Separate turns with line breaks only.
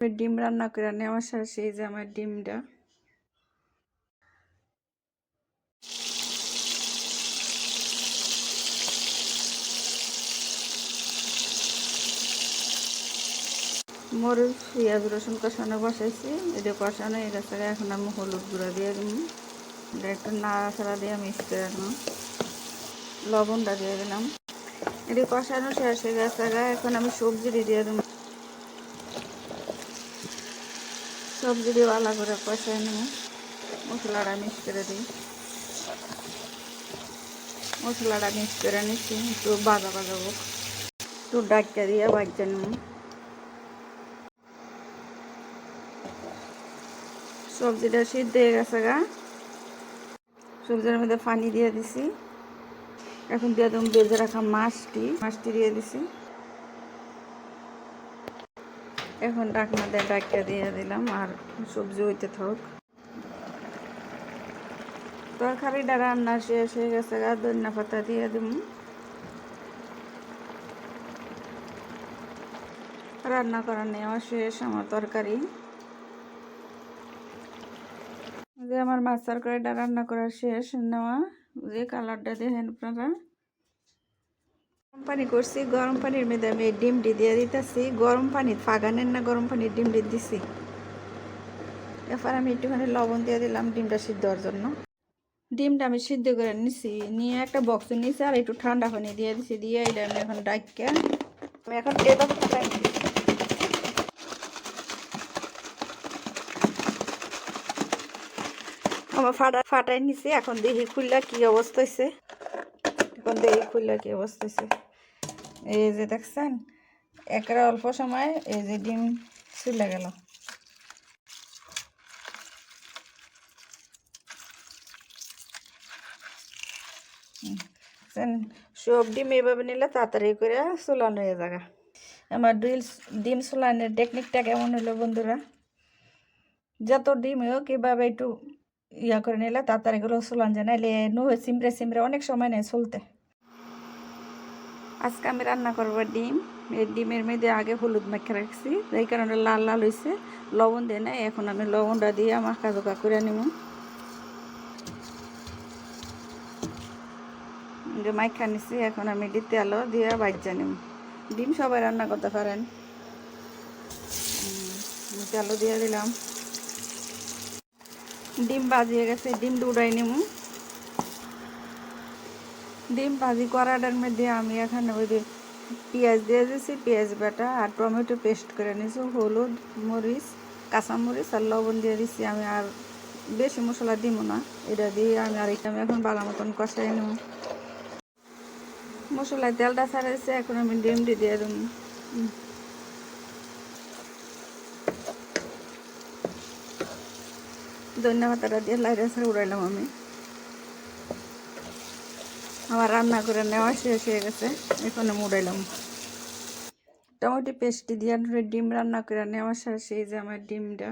ডিম রান্না করে নেওয়া শেষ এই যে আমার ডিমটা। মরিচ, পেঁয়াজ, রসুন কষানো বসাইছি, এটা কষানো এই গেছে এখন আমি হলুদ গুঁড়া দিয়ে দিলাম এটা একটু নাড়াচাড়া দিয়ে মিক্স করে রাখলাম লবণটা দিয়ে দিলাম। এটি কষানো শেষ হয়ে গেছে এখন আমি সবজি দিয়ে দেবো সবজি দিয়ে আলা করে কষাই নেব মশলাটা মিক্স করে দিই। মশলাটা মিক্স করে নিচ্ছি, একটু বাজা বাজাবো একটু ডাক্কা দিয়ে বাজতে নেব সবজিটা সিদ্ধ হয়ে গেছে গা। সবজির মধ্যে পানি দিয়ে দিছি। এখন দিয়ে দেবো বেজে রাখা মাছটি। মাছটি দিয়ে দিছি। এখন ডাকনা দিয়ে ডাকিয়ে দিয়ে দিলাম, আর সবজি হইতে থাক তরকারিটা রান্না শেষ হয়ে গেছে গা, ধনিয়া পাতা দিয়ে দিব রান্না করা নেওয়া শেষ আমার তরকারি। যে আমার মাছ তরকারিটা রান্না করা শেষ নেওয়া, যে কালারটা দেখেন আপনারা। পানি করছি, গরম পানির মধ্যে আমি ডিমটি দিয়ে দিতেছি। গরম পানি ফাগানের না, গরম পানির ডিমটি দিছি। এরপর আমি একটুখানি লবণ দিয়ে দিলাম ডিমটা সিদ্ধ হওয়ার জন্য। ডিমটা আমি সিদ্ধ করে নিছি, নিয়ে একটা বক্স নিয়েছি আর একটু ঠান্ডা পানি দিয়ে দিছি, দিয়ে এটা আমি এখন ডাইকে আমি এখন আমার ফাটা ফাটাই নিছি, এখন দেখি খুললা কি অবস্থা হয়েছে এখন দেখি খুললা কি অবস্থা হয়েছে এই যে দেখছেন? একরা অল্প সময় এই যে ডিম চুলে গেল। সব ডিম এইভাবে নিলে তাড়াতাড়ি করে চুলানো হয়ে যাবে। আমার ডিল ডিম চুলানোর টেকনিকটা কেমন হলো বন্ধুরা? যত ডিম হোক এভাবে একটু ইয়া করে নিলে তাড়াতাড়ি করে চুলান যায়। নাহলে নো সিমড়ে সিমড়ে অনেক সময় নেয় চলতে। আজকে আমি রান্না করব ডিম। এই ডিমের মধ্যে আগে হলুদ মাখা রাখছি এই কারণে লাল লাল হয়েছে লবণ দিয়ে নেয় এখন আমি লবণটা দিয়ে মাখা জোকা করে নিব যে মাইখা নিছি, এখন আমি এটি তেলও দিয়ে বাজ্যা নিব ডিম সবাই রান্না করতে পারেন। তেলও দিয়ে দিলাম। ডিম বাজিয়ে গেছে ডিম উড়াই নিব ডিম ভাজি করাটার মধ্যে আমি এখানে ওই পেঁয়াজ দিয়ে দিয়েছি পেঁয়াজ বাটা আর টমেটো পেস্ট করে নিয়েছি হলুদ মরিচ কাঁচামরিচ আর লবণ দিয়ে দিচ্ছি আমি, আর বেশি মশলা দিব না। এটা দিয়ে আমি আর এটা আমি এখন ভালো মতন কষাই নেব। মশলায় তেলটা ছাড়াইছে, এখন আমি ডিমটি দিয়ে দেব। ধন্যবাদ, তারা দিয়ে লাইরে ছাড়া উড়াইলাম আমি। আমার রান্না করে নেওয়া শেষ হয়ে গেছে। এখানে মুড়াইলাম। টমেটো পেস্টি দিয়ে ডিম রান্না করে নেওয়া শেষ। এই যে আমার ডিমটা।